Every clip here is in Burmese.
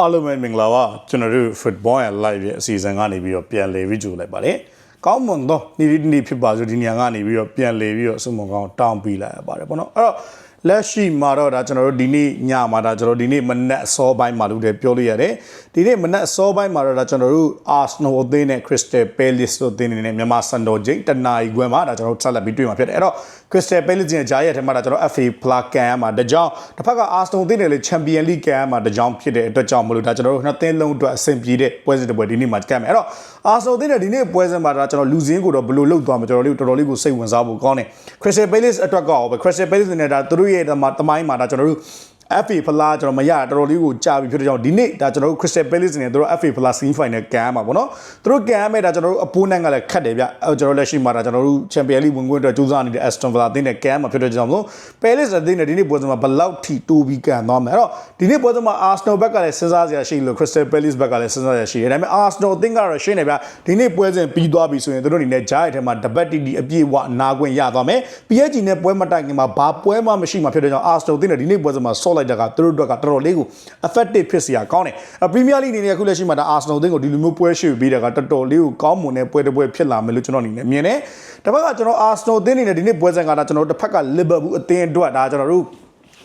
အားလုံးပဲမင်္ဂလာပါကျွန်တော်တို့ Football and Live ရဲ့အစီအစဉ်ကနေပြီးတော့ပြန်လည်ပြီးကြိုလိုက်ပါတယ်ကောင်းမွန်သောနေ့ဒီနေ့ဖြစ်ပါစို့ဒီနေရာကနေပြီးတော့ပြန်လည်ပြီးတော့အစုံမကောင်းတောင်းပေးလိုက်ရပါတယ်ပေါ့နော်အဲ့တော့လက်ရှိမှာတော့ဒါကျွန်တော်တို့ဒီနေ့ညမှာဒါကျွန်တော်ဒီနေ့မနက်အစောပိုင်းမှာလို့တည်းပြောလို့ရတယ်ဒီနေ့မနက်အစောပိုင်းမှာတော့ဒါကျွန်တော်တို့ Arsenal အသင်းနဲ့ Crystal Palace တို့အသင်းတွေနဲ့မြန်မာစံတော်ချိန်တနာရီခွဲမှာဒါကျွန်တော်တို့ဆက်လက်ပြီးတွေ့မှာဖြစ်တယ်အဲ့တော့ Crystal Palace ရဲ့ဂျာရဲ့အထက်မှာဒါကျွန်တော် FA Plus ကန်ရမှာတကြောင်တစ်ဖက်က Arsenal အသင်းနဲ့လေ Champion League ကန်ရမှာတကြောင်ဖြစ်တဲ့အတွက်ကြောင့်မလို့ဒါကျွန်တော်တို့နှစ်သင်းလုံးအတွက်အဆင်ပြေတဲ့ပွဲစဉ်တစ်ပွဲဒီနေ့မှာကန်မယ်အဲ့တော့ Arsenal အသင်းနဲ့ဒီနေ့ပွဲစဉ်မှာဒါကျွန်တော်လူစင်းကိုတော့ဘယ်လိုလုပ်သွားမှာကျွန်တော်လေးတော်တော်လေးကိုစိတ်ဝင်စားဖို့ကောင်းတယ် Crystal Palace အတွက်ကောပဲ Crystal Palace နဲ့ဒါသူတို့ရဲ့တမိုင်းမှာဒါကျွန်တော်တို့ FA ဖလားကျွန်တော်မရတော်တော်လေးကိုကြာပြီဖြစ်တဲ့ကြောင့်ဒီနေ့ဒါကျွန်တော်တို့ Crystal Palace နဲ့တို့ FA ဖလား semi final ကန်ရမှာပေါ့နော်သူတို့ကန်ရမယ်ဒါကျွန်တော်တို့အပိုးနိုင်ကလည်းခတ်တယ်ဗျအဲကျွန်တော်လက်ရှိမှာဒါကျွန်တော်တို့ Champions League ဝင်ခွင့်အတွက်ကြိုးစားနေတဲ့ Aston Villa အသင်းနဲ့ကန်ရမှာဖြစ်တဲ့ကြောင့်မို့ Palace အသင်းနဲ့ဒီနေ့ပွဲစဉ်မှာဘယ်လောက်ထိတိုးပြီးကန်သွားမလဲအဲ့တော့ဒီနေ့ပွဲစဉ်မှာ Arsenal ဘက်ကလည်းစဉ်းစားစရာရှိလို့ Crystal Palace ဘက်ကလည်းစဉ်းစားစရာရှိတယ်ဒါပေမဲ့ Arsenal အသင်းကတော့ရှင်းနေဗျဒီနေ့ပွဲစဉ်ပြီးသွားပြီဆိုရင်တို့အနေနဲ့ဂျားရဲ့ထဲမှာတပတ်တီတီအပြည့်အဝနာခွင့်ရသွားမယ် PSG နဲ့ပွဲမတိုင်ခင်မှာဘာပွဲမှမရှိမှဖြစ်တဲ့ကြောင့် Arsenal အသင်းနဲ့ဒီနေ့ပွဲစဉ်မှာဆော့လိုက်တာကသူတို့အတွက်ကတော်တော်လေးကို effective ဖြစ်စရာကောင်းတယ်။ Premier League အနေနဲ့အခုလက်ရှိမှာဒါ Arsenal အသင်းကိုဒီလိုမျိုးပွဲရှိပြီးတာကတော်တော်လေးကိုကောင်းမွန်တဲ့ပွဲတစ်ပွဲဖြစ်လာမယ်လို့ကျွန်တော်အနေနဲ့မြင်တယ်။တစ်ဖက်ကကျွန်တော် Arsenal အသင်းအနေနဲ့ဒီနေ့ပွဲစဉ်ကဒါကျွန်တော်တို့တစ်ဖက်က Liverpool အသင်းအတွက်ဒါကျွန်တော်တို့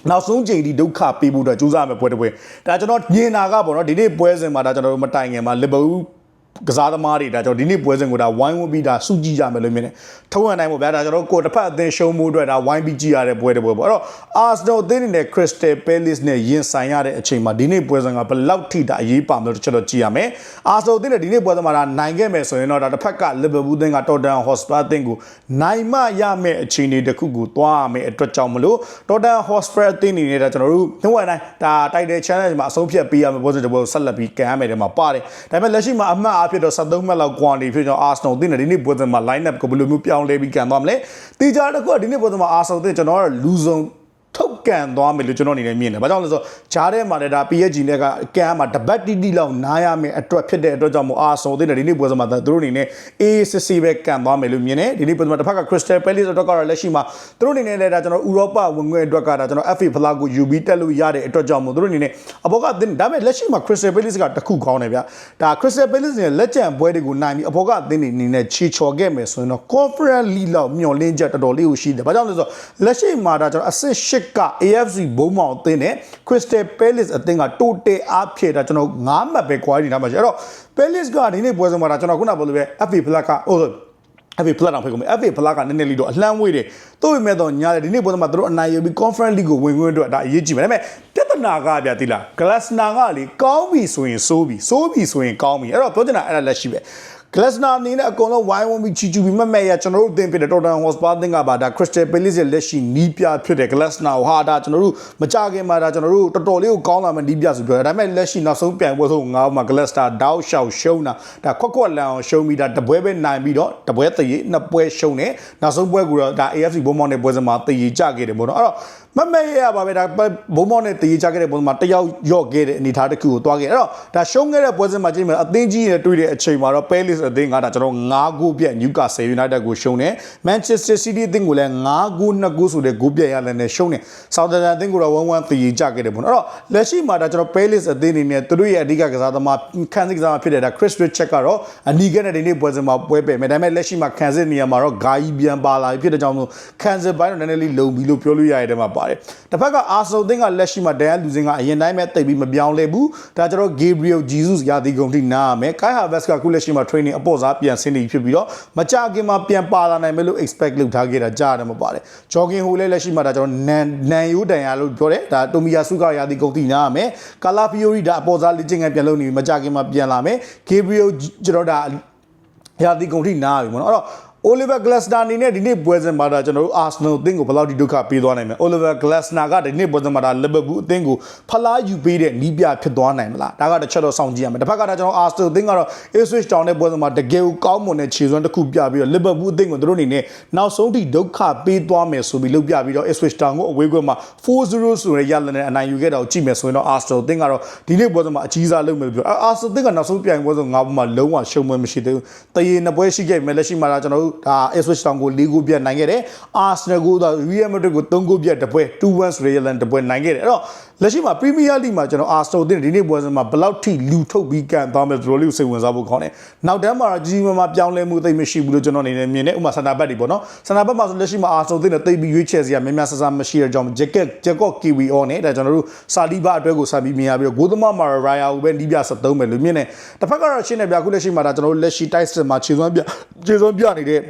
နောက်ဆုံးချိန်ဒီဒုက္ခပေးဖို့အတွက်ကြိုးစားမယ်ပွဲတစ်ပွဲဒါကျွန်တော်မြင်တာကပေါ့နော်ဒီနေ့ပွဲစဉ်မှာဒါကျွန်တော်တို့မတိုင်ခင်မှာ Liverpool ကစားသမားတွေဒါကျွန်တော်ဒီနေ့ပွဲစဉ်ကိုဒါဝိုင်းဝန်းပြီးဒါစုကြည့်ကြမယ်လို့မြင်တယ်ထုံးရနိုင်ပေါ့ဗျာဒါကျွန်တော်ကိုတစ်ဖက်အသင်းရှုံးမှုအတွက်ဒါဝိုင်းပြီးကြည့်ရတဲ့ပွဲတစ်ပွဲပေါ့အဲ့တော့ Arsenal အသင်းအနေနဲ့ Crystal Palace နဲ့ရင်ဆိုင်ရတဲ့အချိန်မှာဒီနေ့ပွဲစဉ်ကဘယ်လောက်ထိဒါအရေးပါမလို့တစ်ချက်တော့ကြည့်ရမယ် Arsenal အသင်းနဲ့ဒီနေ့ပွဲစဉ်မှာဒါနိုင်ခဲ့မယ်ဆိုရင်တော့ဒါတစ်ဖက်က Liverpool အသင်းက Tottenham Hotspur အသင်းကိုနိုင်မရမယ့်အခြေအနေတစ်ခုကိုသွားရမယ်အတွက်ကြောင့်မလို့ Tottenham Hotspur အသင်းအနေနဲ့ဒါကျွန်တော်တို့နှုတ်ဝိုင်းတိုင်းဒါ Title Challenge မှာအဆုံးဖြတ်ပေးရမယ့်ပွဲစဉ်တစ်ပွဲကိုဆက်လက်ပြီးကန်ရမယ်တဲ့မှာပါတယ်ဒါပေမဲ့လက်ရှိမှာအမှတ်အဖြစ်တော့73မှတ်လောက် quantity ဖြစ်ကြောင်း Arsenal အသင်းနဲ့ဒီနေ့ပွဲစဉ်မှာ line up ကိုဘယ်လိုမျိုးပြောင်းလဲပြီးကန်သွားမလဲတီချာတစ်ခုကဒီနေ့ပွဲစဉ်မှာ Arsenal အသင်းကျွန်တော်ကလူဆုံး ထုတ်ကန်သွားမယ်လို့ကျွန်တော်အနေနဲ့မြင်တယ်။ဘာကြောင့်လဲဆိုတော့ဂျားထဲမှာလည်းဒါ PSG နဲ့ကကန်မှာတပတ်တိတိလောက်နားရမယ်အတွက်ဖြစ်တဲ့အတွက်ကြောင့်မို့အာဆော်တဲ့ဒီနေ့ပွဲစဉ်မှာသူတို့အနေနဲ့ ACC ပဲကန်သွားမယ်လို့မြင်တယ်။ဒီနေ့ပွဲစဉ်မှာတစ်ဖက်က Crystal Palace အတွက်ကတော့လက်ရှိမှာသူတို့အနေနဲ့လည်းဒါကျွန်တော်ဥရောပဝင်ခွင့်အတွက်ကဒါကျွန်တော် FA ဖလားကိုယူပြီးတက်လို့ရတဲ့အတွက်ကြောင့်မို့သူတို့အနေနဲ့အဘောကဒါပေမဲ့လက်ရှိမှာ Crystal Palace ကတခုကောင်းတယ်ဗျ။ဒါ Crystal Palace နဲ့လက်ကျန်ပွဲတွေကိုနိုင်ပြီးအဘောကအသင်းတွေအနေနဲ့ချီချော်ခဲ့မယ်ဆိုရင်တော့ Conference League လောက်မျှော်လင့်ချက်တော်တော်လေးကိုရှိတယ်။ဘာကြောင့်လဲဆိုတော့လက်ရှိမှာဒါကျွန်တော်အဆင့်၈က AFC ဘုံမောင်အသင်းနဲ့ Crystal Palace အသင်းက total အားဖြည့်တာကျွန်တော်9မှတ်ပဲ quality ထားမှာရှိအဲ့တော့ Palace ကဒီနေ့ပွဲစဉ်မှာဒါကျွန်တော်ခုနပြောလို့ပဲ FA Plus ကဟို FA Plus တော့ဖိတ်ကုန်မယ် FA Plus ကနည်းနည်းလေးတော့အလှမ်းဝေးတယ်သို့ပေမဲ့တော့ညာတယ်ဒီနေ့ပွဲစဉ်မှာသူတို့အနိုင်ရပြီး Conference League ကိုဝင်ခွင့်အတွက်ဒါအရေးကြီးမယ်ဒါပေမဲ့ပြဿနာကဗျာတိလား Glasner ကလေကောင်းပြီဆိုရင်စိုးပြီစိုးပြီဆိုရင်ကောင်းပြီအဲ့တော့ပြောချင်တာအဲ့ဒါလက်ရှိပဲ Glasner အနေနဲ့အကုန်လုံးဝိုင်းဝန်းပြီးချီချူပြီးမက်မက်ရကျွန်တော်တို့အသင်ဖြစ်တဲ့ Tottenham Hotspur အသင်းကပါဒါ Crystal Palace ရဲ့လက်ရှိနီးပြဖြစ်တဲ့ Glasner ဟာဒါကျွန်တော်တို့မကြခင်မှာဒါကျွန်တော်တို့တော်တော်လေးကိုကောင်းလာမှနီးပြဆိုပြောတယ်ဒါပေမဲ့လက်ရှိနောက်ဆုံးပြိုင်ပွဲဆုံးငါးမှာ Glasner တောက်ရှောက်ရှုံးတာဒါခွက်ခွက်လန်အောင်ရှုံးပြီးဒါတပွဲပဲနိုင်ပြီးတော့တပွဲတရေနှစ်ပွဲရှုံးတယ်နောက်ဆုံးပွဲကူတော့ဒါ AFC ဘုံမောင်းတဲ့ပွဲစဉ်မှာတရေကြခဲ့တယ်ပေါ့နော်အဲ့တော့ မမဲရပါပဲဒါဘုံမောင်းနဲ့တရေကြခဲ့တဲ့ပုံမှာတယောက်ရော့ခဲ့တဲ့အနေအထားတစ်ခုကိုတွားခဲ့အဲ့တော့ဒါရှုံးခဲ့တဲ့ပွဲစဉ်မှာကြည့်မယ်အသင်းကြီးနဲ့တွေ့တဲ့အချိန်မှာတော့ Palace အသင်းကဒါကျွန်တော်9ဂိုးပြတ် Newcastle United ကိုရှုံးတယ် Manchester City အသင်းကိုလည်း9ဂိုး2ဂိုးဆိုတဲ့ဂိုးပြတ်ရလည်းနဲ့ရှုံးတယ် Southampton အသင်းကိုတော့1-1တရေကြခဲ့တယ်ပေါ့နော်အဲ့တော့လက်ရှိမှာဒါကျွန်တော် Palace အသင်းအနေနဲ့သူတို့ရဲ့အဓိကကစားသမားခံစစ်ကစားသမားဖြစ်တဲ့ဒါ Chris Richard ကတော့အနီးကနဲ့ဒီနေ့ပွဲစဉ်မှာပွဲပယ်မယ်ဒါပေမဲ့လက်ရှိမှာခံစစ်နေရာမှာတော့ဂါကြီးပြန်ပါလာပြီဖြစ်တဲ့ကြောင့်မို့ခံစစ်ပိုင်းတော့နည်းနည်းလေးလုံပြီလို့ပြောလို့ရတဲ့မှာပါတယ်တစ်ဖက်ကအာဆယ်သင်းကလက်ရှိမှာဒန်လူစင်ကအရင်တိုင်းပဲတိတ်ပြီးမပြောင်းလဲဘူးဒါကျွန်တော် Gabriel Jesus ရာသီကုန်ထိနားရမယ် Kai Havertz ကခုလက်ရှိမှာ training အပေါ်စားပြန်ဆင်းနေဖြစ်ပြီးတော့မကြခင်မှာပြန်ပါလာနိုင်မယ်လို့ expect လုပ်ထားခဲ့တာကြားရတယ်မပါတယ် Jogging ဟိုလည်းလက်ရှိမှာဒါကျွန်တော်နန်နန်ယိုးတန်ရလို့ပြောတယ်ဒါတိုမီယာဆုကရာသီကုန်ထိနားရမယ် Kala Fiori ဒါအပေါ်စားလေ့ကျင့်ခန်းပြန်လုပ်နေပြီမကြခင်မှာပြန်လာမယ် Gabriel ကျွန်တော်ဒါရာသီကုန်ထိနားပြီပေါ့နော်အဲ့တော့ Oliver Glasner အနေနဲ့ဒီနေ့ပွဲစဉ်မှာဒါကျွန်တော်တို့ Arsenal အသင်းကိုဘယ်လောက်ဒီဒုက္ခပေးသွားနိုင်မလဲ Oliver Glasner ကဒီနေ့ပွဲစဉ်မှာဒါ Liverpool အသင်းကိုဖလားယူပေးတဲ့နီးပြဖြစ်သွားနိုင်မလားဒါကတစ်ချက်တော့စောင့်ကြည့်ရမယ်တစ်ဖက်ကဒါကျွန်တော် Arsenal အသင်းကတော့ Ipswich Town နဲ့ပွဲစဉ်မှာတကယ်ကိုကောင်းမွန်တဲ့ခြေစွမ်းတစ်ခုပြပြီးတော့ Liverpool အသင်းကိုသူတို့အနေနဲ့နောက်ဆုံးထိဒုက္ခပေးသွားမယ်ဆိုပြီးလုပ်ပြပြီးတော့ Ipswich Town ကိုအဝေးကွင်းမှာ4-0ဆိုတဲ့ရလနဲ့အနိုင်ယူခဲ့တာကိုကြည့်မယ်ဆိုရင်တော့ Arsenal အသင်းကတော့ဒီနေ့ပွဲစဉ်မှာအကြီးစားလုပ်မယ်ပြော Arsenal အသင်းကနောက်ဆုံးပြိုင်ပွဲစဉ်ငါးပွဲမှာလုံးဝရှုံးပွဲမရှိသေးဘူးတရေနှစ်ပွဲရှိခဲ့မယ်လက်ရှိမှာဒါကျွန်တော်တို့ဒါ Ipswich Town ကို၄ဂိုးပြတ်နိုင်ခဲ့တယ်။ Arsenal ကိုဒါ Real Madrid ကို၃ဂိုးပြတ်တပွဲ2-1ဆိုတဲ့ရလန်တပွဲနိုင်ခဲ့တယ်။အဲ့တော့ လက်ရှိမှာပရီးမီးယားလိမှာကျွန်တော်အာစတိုတင်ဒီနေ့ပွဲစဉ်မှာဘယ်လောက်ထိလူထုတ်ပြီးကန်သွားမယ်ဆိုတော့လေးကိုစိတ်ဝင်စားဖို့ခေါင်းတယ်နောက်တန်းမှာတော့ကြီးကြီးမားမားပြောင်းလဲမှုသိပ်မရှိဘူးလို့ကျွန်တော်အနေနဲ့မြင်တယ်ဥပမာစန္ဒဘတ်တွေပေါ့နော်စန္ဒဘတ်မှာဆိုလက်ရှိမှာအာစတိုတင်နဲ့သိပ်ပြီးရွေးချယ်စရာများများဆဆမရှိတဲ့ကြောင့်ဂျက်ကက်ဂျက်ကော့ကီဝီအော်နဲ့ဒါကျွန်တော်တို့စာလီဘာအတွက်ကိုစပြီးမြင်ရပြီးတော့ဂိုးသမားမာရာယာကိုပဲနီးပြ73ပဲလို့မြင်တယ်တစ်ဖက်ကတော့ရှင်းနေပြအခုလက်ရှိမှာဒါကျွန်တော်တို့လက်ရှိတိုက်စစ်မှာခြေစွမ်းပြခြေစွမ်းပြနေတဲ့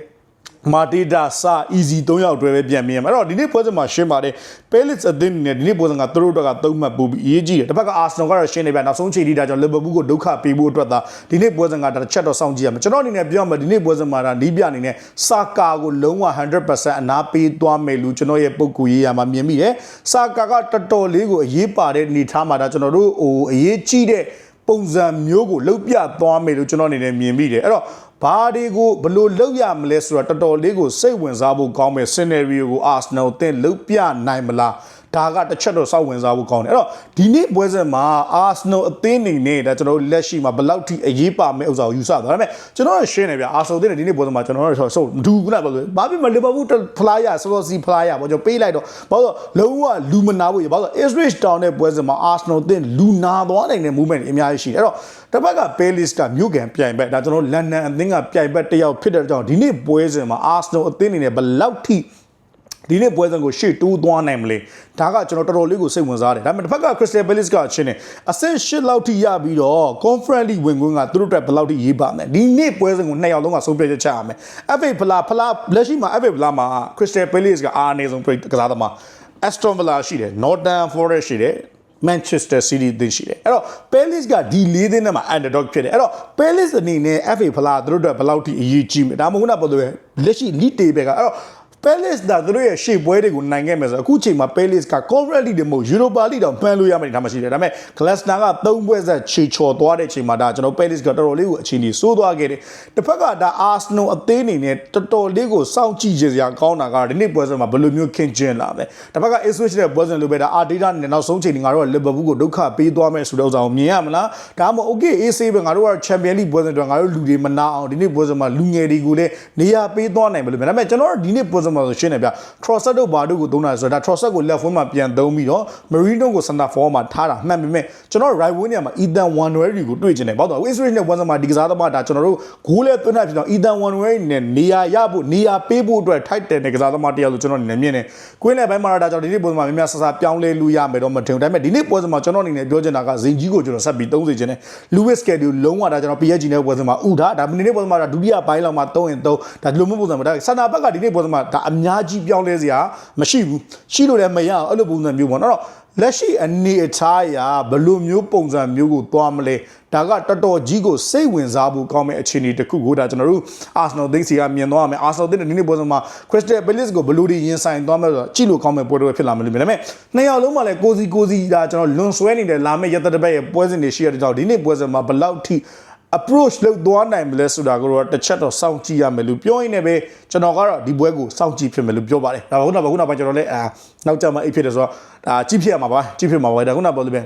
မာတီတာစာ easy 3ယောက်တွဲပဲပြန်မြင်ရမှာအဲ့တော့ဒီနေ့ပွဲစဉ်မှာရှင်းပါတယ် Palace အသင်းအနေနဲ့ဒီနေ့ပွဲစဉ်ကသူတို့အတွက်ကသုံးမှတ်ပူပြီးအရေးကြီးတယ်တစ်ဖက်က Arsenal ကတော့ရှင်းနေပြန်နောက်ဆုံးချိန်ထိဒါကြောင့် Liverpool ကိုဒုက္ခပေးဖို့အတွက်သာဒီနေ့ပွဲစဉ်ကတစ်ချက်တော့စောင့်ကြည့်ရမယ်ကျွန်တော်အနေနဲ့ပြောရမယ်ဒီနေ့ပွဲစဉ်မှာဒါနီးပြအနေနဲ့စာကာကိုလုံးဝ100%အနာပေးသွားမယ်လို့ကျွန်တော်ရဲ့ပုံကူရေးရမှာမြင်မိတယ်စာကာကတော်တော်လေးကိုအရေးပါတဲ့အနေထားမှာဒါကျွန်တော်တို့ဟိုအရေးကြီးတဲ့ပုံစံမျိုးကိုလှုပ်ပြသွားမယ်လို့ကျွန်တော်အနေနဲ့မြင်မိတယ်အဲ့တော့ ဘာတွေကိုဘယ်လို့လှုပ်ရမလဲဆိုတော့တော်တော်လေးကိုစိတ်ဝင်စားဖို့ကောင်းမဲ့ scenario ကို Arsenal တင်လှုပ်ပြနိုင်မလား ဒါကတစ်ချက်တော့စောက်ဝင်စားဖို့ကောင်းတယ်အဲ့တော့ဒီနေ့ပွဲစဉ်မှာ Arsenal အသင်းနေနဲ့ဒါကျွန်တော်တို့လက်ရှိမှာဘယ်လောက်ထိအရေးပါမဲ့ဥစ္စာကိုယူဆသွားဒါပေမဲ့ကျွန်တော်ရှင်းနေဗျ Arsenal အသင်းနေဒီနေ့ပွဲစဉ်မှာကျွန်တော်တို့ဆိုမဒူခုနကပြောလို့ဘာဖြစ်မလဲ Liverpool flyer ဆော်စီ flyer ပေါ့ကျွန်တော်ပေးလိုက်တော့ဘာလို့လုံးဝလူမနာဘူးဘာလို့ Ipswich Town တဲ့ပွဲစဉ်မှာ Arsenal အသင်းလူနာသွားနိုင်တဲ့ movement တွေအများကြီးရှိတယ်အဲ့တော့တစ်ဖက်က Palace ကမြို့ကန်ပြိုင်ဘက်ဒါကျွန်တော်လန်ဒန်အသင်းကပြိုင်ဘက်တစ်ယောက်ဖြစ်တဲ့ကြောင့်ဒီနေ့ပွဲစဉ်မှာ Arsenal အသင်းနေနဲ့ဘယ်လောက်ထိ ဒီနေ့ပွဲစဉ်ကိုရှေ့တိုးသွားနိုင်မလဲဒါကကျွန်တော်တော်တော်လေးကိုစိတ်ဝင်စားတယ်ဒါပေမဲ့တစ်ဖက်က Crystal Palace ကအချင်းနေအဆင့်၈လောက်ထိရပြီးတော့ Conference League ဝင်ခွင့်ကသူတို့အတွက်ဘယ်လောက်ထိရေးပါမလဲဒီနေ့ပွဲစဉ်ကိုနှစ်ယောက်လုံးကဆုံးဖြတ်ချက်ချရမယ် FA ဖလားဖလားလက်ရှိမှာ FA ဖလားမှာ Crystal Palace ကအားအနည်းဆုံးကစားသမား Aston Villa ရှိတယ် Northern Forest ရှိတယ် Manchester City တင်ရှိတယ်အဲ့တော့ Palace ကဒီ၄သင်းထဲမှာ underdog ဖြစ်တယ်အဲ့တော့ Palace အနေနဲ့ FA ဖလားသူတို့အတွက်ဘယ်လောက်ထိအရေးကြီးမလဲဒါမှမဟုတ်ကပေါ်တယ်လက်ရှိ league table ကအဲ့တော့ Palace ဒါသူတို့ရဲ့ရှေ့ပွဲတွေကိုနိုင်ခဲ့မယ်ဆိုတော့အခုချိန်မှာ Palace က Conference League တွေမဟုတ် Europa League တောင်မှန်းလို့ရမယ်ဒါမှရှိတယ်ဒါပေမဲ့ Glasgow က၃ပွဲဆက်ခြေချော်သွားတဲ့ချိန်မှာဒါကျွန်တော် Palace ကတော်တော်လေးကိုအခြေအနေစိုးသွားခဲ့တယ်တစ်ဖက်ကဒါ Arsenal အသင်းအနေနဲ့တော်တော်လေးကိုစောင့်ကြည့်ကြစရာကောင်းတာကဒီနေ့ပွဲစဉ်မှာဘယ်လိုမျိုးခင်ကျင်းလာလဲတစ်ဖက်က Ipswich တဲ့ပွဲစဉ်လိုပဲဒါ Arteta နဲ့နောက်ဆုံးချိန်ငါတို့က Liverpool ကိုဒုက္ခပေးသွားမယ်ဆိုတဲ့ဥစ္စာကိုမြင်ရမလားဒါမှမဟုတ် okay AC ပဲငါတို့က Champions League ပွဲစဉ်တွေငါတို့လူတွေမနာအောင်ဒီနေ့ပွဲစဉ်မှာလူငယ်တွေကိုလည်းနေရာပေးသွားနိုင်မလို့ဒါပေမဲ့ကျွန်တော်တို့ဒီနေ့ပွဲစဉ်မှာဆိုရှင်းနေပြ Trossard တို့ဘာတို့ကိုသုံးတာဆိုတော့ဒါ Trossard ကို left wing မှာပြန်သုံးပြီးတော့ Marino ကို center forward မှာထားတာမှန်ပေမဲ့ကျွန်တော် right wing နေရာမှာ Ethan Wanweri ကိုတွေ့ကျင်တယ်ဘာလို့လဲ Ipswich နဲ့ပွဲစဉ်မှာဒီကစားသမားဒါကျွန်တော်တို့ဂိုးလဲသွင်းတာဖြစ်တော့ Ethan Wanweri နဲ့နေရာရဖို့နေရာပေးဖို့အတွက်ထိုက်တယ်တဲ့ကစားသမားတယောက်လို့ကျွန်တော်အနေနဲ့မြင်တယ်ကွင်းနဲ့ဘက်မှာဒါကြောင့်ဒီနေ့ပွဲစဉ်မှာများများဆဆပြောင်းလဲလို့ရမယ်တော့မထင်ဘူးဒါပေမဲ့ဒီနေ့ပွဲစဉ်မှာကျွန်တော်အနေနဲ့ပြောချင်တာကဇင်ကြီးကိုကျွန်တော်ဆက်ပြီး30ချင်တယ် Lewis Kelly လုံးဝဒါကျွန်တော် PSG နဲ့ပွဲစဉ်မှာဥထားဒါဒီနေ့ပွဲစဉ်မှာဒါဒုတိယပိုင်းလောက်မှာ3ရင်3ဒါဒီလိုမျိုးပုံစံမှာဒါဆန္ဒဘက်ကဒီနေ့ပွဲစဉ်မှာဒါအများကြီးပြောင်းလဲစရာမရှိဘူးရှိလို့လည်းမရအောင်အဲ့လိုပုံစံမျိုးပေါ့နော်လက်ရှိအနေအထားအရာဘယ်လိုမျိုးပုံစံမျိုးကိုသွားမလဲဒါကတော်တော်ကြီးကိုစိတ်ဝင်စားဖို့ကောင်းမဲ့အခြေအနေတစ်ခုကိုဒါကျွန်တော်တို့ Arsenal သိန်းစီကမြင်သွားရမယ် Arsenal သိန်းဒီနေ့ပွဲစဉ်မှာ Crystal Palace ကိုဘယ်လိုတွေရင်ဆိုင်သွားမလဲဆိုတော့ကြည့်လို့ကောင်းမဲ့ပွဲတွေဖြစ်လာမလို့မြင်ဒါပေမဲ့နှစ်ယောက်လုံးမှာလည်းကိုစီကိုစီဒါကျွန်တော်လွန်ဆွဲနေတဲ့လာမယ့်ရက်သက်တစ်ပတ်ရဲ့ပွဲစဉ်တွေရှိရတဲ့ကြောင့်ဒီနေ့ပွဲစဉ်မှာဘယ်လောက်ထိ approach လုပ်သွားနိုင်မလဲဆိုတာကိုတော့တစ်ချက်တော့စောင့်ကြည့်ရမယ်လို့ပြောရင်းနဲ့ပဲကျွန်တော်ကတော့ဒီပွဲကိုစောင့်ကြည့်ဖြစ်မယ်လို့ပြောပါတယ်ဒါကခုနကခုနကကျွန်တော်လည်းအာနောက်ကြမှာအိတ်ဖြစ်တယ်ဆိုတော့ဒါကြည့်ဖြစ်ရမှာပါကြည့်ဖြစ်မှာပါဒါခုနကပြောလို့ပဲ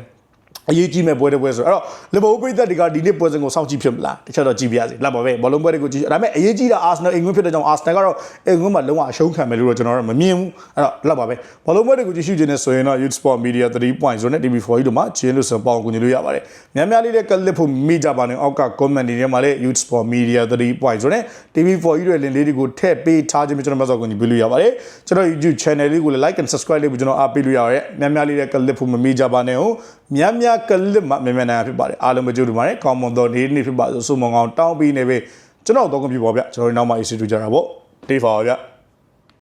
အရေးကြီးမဲ့ပွဲတစ်ပွဲဆိုတော့အဲ့တော့လီဗာပူးပြည်သက်တွေကဒီနေ့ပွဲစဉ်ကိုစောင့်ကြည့်ဖြစ်မလားတစ်ချက်တော့ကြည့်ပြရစီလာပါပဲဘောလုံးပွဲတွေကိုကြည့်ဒါပေမဲ့အရေးကြီးတာအာဆနယ်အင်္ဂလန်ဖြစ်တဲ့ကြောင့်အာဆနယ်ကတော့အင်္ဂလန်မှာလုံးဝအရှုံးခံမယ်လို့တော့ကျွန်တော်တို့မမြင်ဘူးအဲ့တော့လာပါပဲဘောလုံးပွဲတွေကိုကြည့်ရှုခြင်းနဲ့ဆိုရင်တော့ Youth Sport Media 3.0နဲ့ TV4 တို့မှာချင်းလို့ဆိုပေါင်းကူညီလို့ရပါတယ်များများလေးတဲ့ကလစ်ဖို့မိကြပါနဲ့အောက်က comment တွေထဲမှာလည်း Youth Sport Media 3.0နဲ့ TV4 တို့ရဲ့ link လေးတွေကိုထည့်ပေးထားခြင်းပဲကျွန်တော်မှဆောက်ကူညီပေးလို့ရပါတယ်ကျွန်တော် YouTube channel လေးကိုလည်း like and subscribe လေးကိုကျွန်တော်အားပေးလို့ရပါတယ်များများလေးတဲ့ကလစ်ဖို့မမိကြပါနဲ့ဟုတ် များများကလစ်မှာမြန်မြန်နိုင်ဖြစ်ပါတယ်အားလုံးမကြိုးတူပါတယ်ကောင်းမွန်သောနေ့နေ့ဖြစ်ပါစို့ဆုမွန်ကောင်းတောင်းပြီးနေပဲကျွန်တော်တော့ကွန်ပျူတာပေါ့ဗျကျွန်တော်နောက်မှ issue တွေ့ကြတာပေါ့တေးပါပါဗျ